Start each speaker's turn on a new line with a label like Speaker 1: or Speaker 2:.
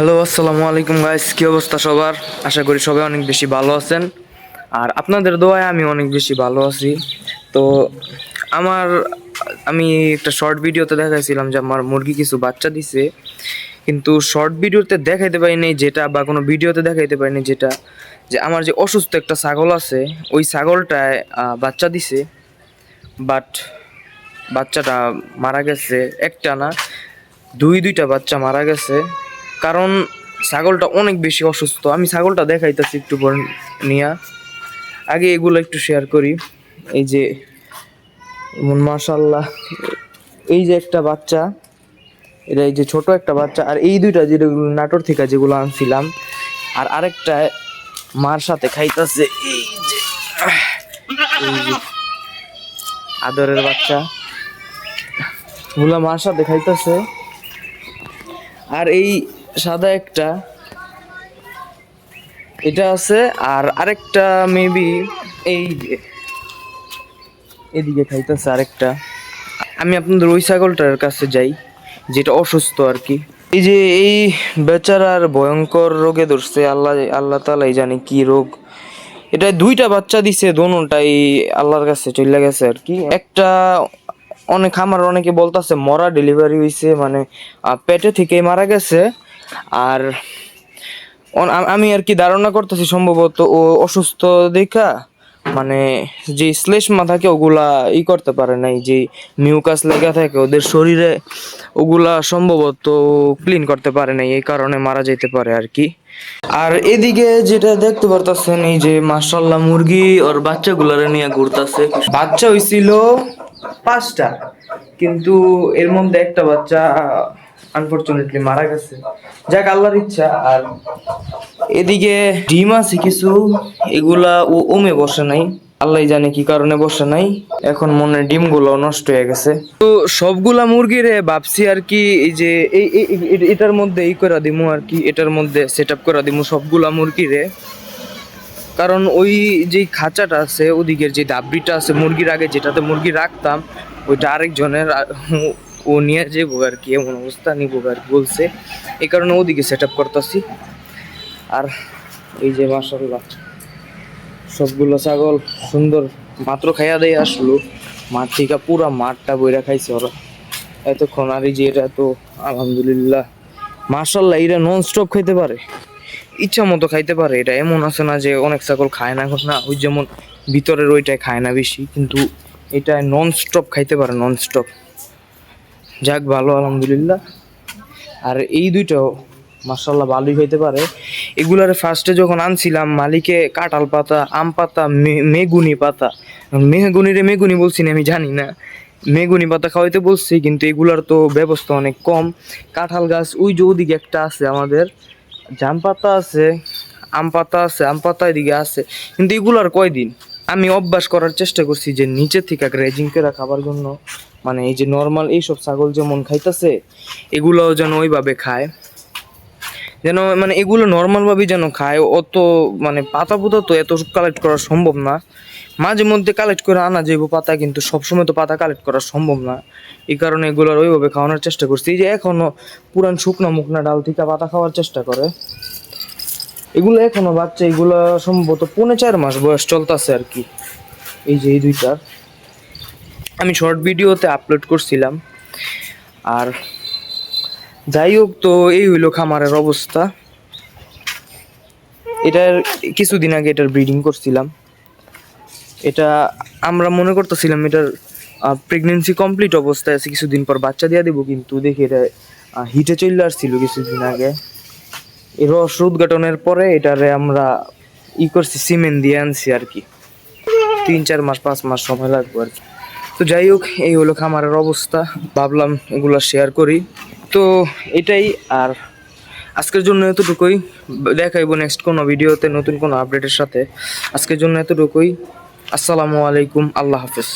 Speaker 1: Hello, আসসালামু আলাইকুম guys কি অবস্থা সবার? আশা করি সবাই অনেক বেশি ভালো আছেন। আর আপনাদের দোয়ায় আমি অনেক বেশি ভালো আছি। তো আমার, আমি একটা শর্ট ভিডিওতে দেখাইছিলাম যে আমার মুরগি কিছু বাচ্চা দিছে। কিন্তু শর্ট ভিডিওতে দেখাইতে পারিনি যেটা বা কোনো ভিডিওতে দেখাইতে পারিনি যেটা যে আমার যে অসুস্থ একটা ছাগল আছে, ওই ছাগলটায় বাচ্চা দিছে। বাট বাচ্চাটা মারা গেছে, একটা না, দুই দুইটা বাচ্চা মারা গেছে। কারণ ছাগলটা অনেক বেশি অসুস্থ। আমি ছাগলটা দেখাইতেছি একটু পর নিয়া। আগে এগুলো একটু শেয়ার করি। এই যে মাশাল্লাহ এই যে একটা বাচ্চা, এটা এই যে ছোট একটা বাচ্চা, আর এই দুইটা যেগুলো নাটোর থেকে যেগুলো আনছিলাম, আর আরেকটা মার সাথে খাইতেছে, এই যে আদরের বাচ্চা। গুলা মার সাথে খাইতেছে। আর এই সাদা একটা, এটা আছে, আর আরেকটা মেবি এই এদিকে খাইতেছে আরেকটা। আমি আপনাদের ওই ছাগলটার কাছে যাই, যেটা অসুস্থ আর কি। এই যে এই বেচারার ভয়ঙ্কর রোগে ধরছে, আল্লাহ আল্লাহ তালাই জানে কি রোগ। এটা দুইটা বাচ্চা দিছে, দোনোটাই আল্লাহর কাছে চলে গেছে আর কি। একটা অনেক, আমার অনেকে বলতাছে, মরা ডেলিভারি হইছে মানে পেটে থেকেই মারা গেছে। আর আমি আর কি ধারণা করতেছি সম্ভবত ও অসুস্থ দেখা মানে যে শ্লেষ্মা থাকে ওগুলা ই করতে পারে নাই, যে মিউকাস লেগে থাকে ওদের শরীরে, ওগুলা সম্ভবত ক্লিন করতে পারে নাই, এই কারণে মারা যেতে পারে আর কি। আর এদিকে যেটা দেখতে পারতাছেন, এই যে মাশাল্লাহ মুরগি ওর বাচ্চাগুলারে নিয়ে ঘুরতাছে। বাচ্চা হয়েছিল পাঁচটা, কিন্তু এর মধ্যে একটা বাচ্চা আনফরচুনেটলি মারা গেছে। যাক, আল্লাহর ইচ্ছা, আর এদিকে ডিম আছে কিছু, এগুলা ও ওমে বসে নাই আল্লাহ জানে কি কারণে বসে নাই, এখন মনে ডিমগুলো নষ্ট হয়ে গেছে। তো সবগুলা মুরগিরে ভাবছি আর কি, এই যে এই এটার মধ্যে এই করে দিমু আর কি, এটার মধ্যে সেট আপ করে দিমু সবগুলা মুরগিরে। কারণ ওই যে খাঁচাটা আছে, ওদিকের যে ডাবরিটা আছে, মুরগির আগে যেটাতে মুরগি রাখতাম, ওইটা আরেকজনের, আর ও- নিয়ে যাব আর কি, এমন অবস্থা, নিবো আর বলছে। এই কারণে ওদিকে সেট আপ করতেছি। আর এই যে মাসাল্লাহ সবগুলো ছাগল সুন্দর মাত্র খাইয়া দেয় আসলো। মাঠ থেকে পুরা মাঠটা বইরা খাইছে ওরা। এতক্ষণ আর এই যে এটা তো আলহামদুলিল্লাহ মাসাল্লাহ এরা নন স্টপ খাইতে পারে। ইচ্ছা মতো খাইতে পারে, এটা এমন আছে না যে অনেক ছাগল খায় না না, ওই যেমন ভিতরের ওইটাই খায় না বেশি, কিন্তু এটা নন স্টপ খাইতে পারে নন স্টপ যাক, ভালো, আলহামদুলিল্লাহ। আর এই দুইটাও মার্শাল্লাহ ভালোই হইতে পারে। এগুলার ফার্স্টে যখন আনছিলাম, মালিকে কাঁঠাল পাতা, আম পাতা মেগুনি পাতা। মেহগুনি রে মেগুনি বলছি না, আমি জানি না। মেগুনি পাতা খাওয়াইতে বলছি, কিন্তু এগুলার তো ব্যবস্থা অনেক কম। কাঁঠাল গাছ, ওই যে ওদিকে একটা আছে আমাদের। জাম পাতা আছে, আম পাতা আছে, আম পাতা এদিকে আছে। কিন্তু এগুলার কয়দিন? আমি অভ্যাস করার চেষ্টা করছি যে নিচে থেকে গ্রেজিং করে খাবার জন্য। মানে এই যে নর্মাল এইসব ছাগল যেমন খাইতেছে, এগুলোও যেন ওইভাবে খায়। যেন মানে এগুলো নর্মাল ভাবে যেন খায়, অত মানে পাতা পুতা তো এত কালেক্ট করা সম্ভব না। মাঝে মধ্যে কালেক্ট করে আনা যাইব পাতা, কিন্তু সবসময় তো পাতা কালেক্ট করা সম্ভব না। এই কারণে এগুলোর ওইভাবে খাওয়ানোর চেষ্টা করছি। যে এখনও পুরান শুকনা মুখনা ডাল থেকে পাতা খাওয়ার চেষ্টা করে। এগুলো এখনও বাচ্চা, এগুলো সম্ভবত পৌনে চার মাস বয়স চলতেছে আর কি। এই যে এই দুইটার আমি শর্ট ভিডিওতে আপলোড করছিলাম। আর যাই হোক তো, এই হইল খামারের অবস্থা। এটার কিছুদিন আগে এটার ব্রিডিং করছিলাম। এটা আমরা মনে করতেছিলাম এটার প্রেগনেন্সি কমপ্লিট অবস্থায় আছে, কিছুদিন পর বাচ্চা দিয়ে দেবো, কিন্তু দেখি এটা হিটে চলে আসছিল কিছুদিন আগে। রস উদ্ঘাটনের পরে এটারে আমরা ই করছি, সিমেন্ট দিয়ে আনছি আর কি। তিন, চার মাস, পাঁচ মাস সময় লাগবে আর কি। তো যাই হোক, এই হলো খামারের অবস্থা। ভাবলাম এগুলো শেয়ার করি। তো এটাই, আর আজকের জন্য এতটুকুই। দেখাইবো নেক্সট কোনো ভিডিওতে নতুন কোনো আপডেটের সাথে। আজকের জন্য এতটুকুই। আসসালামু আলাইকুম, আল্লাহ হাফেজ।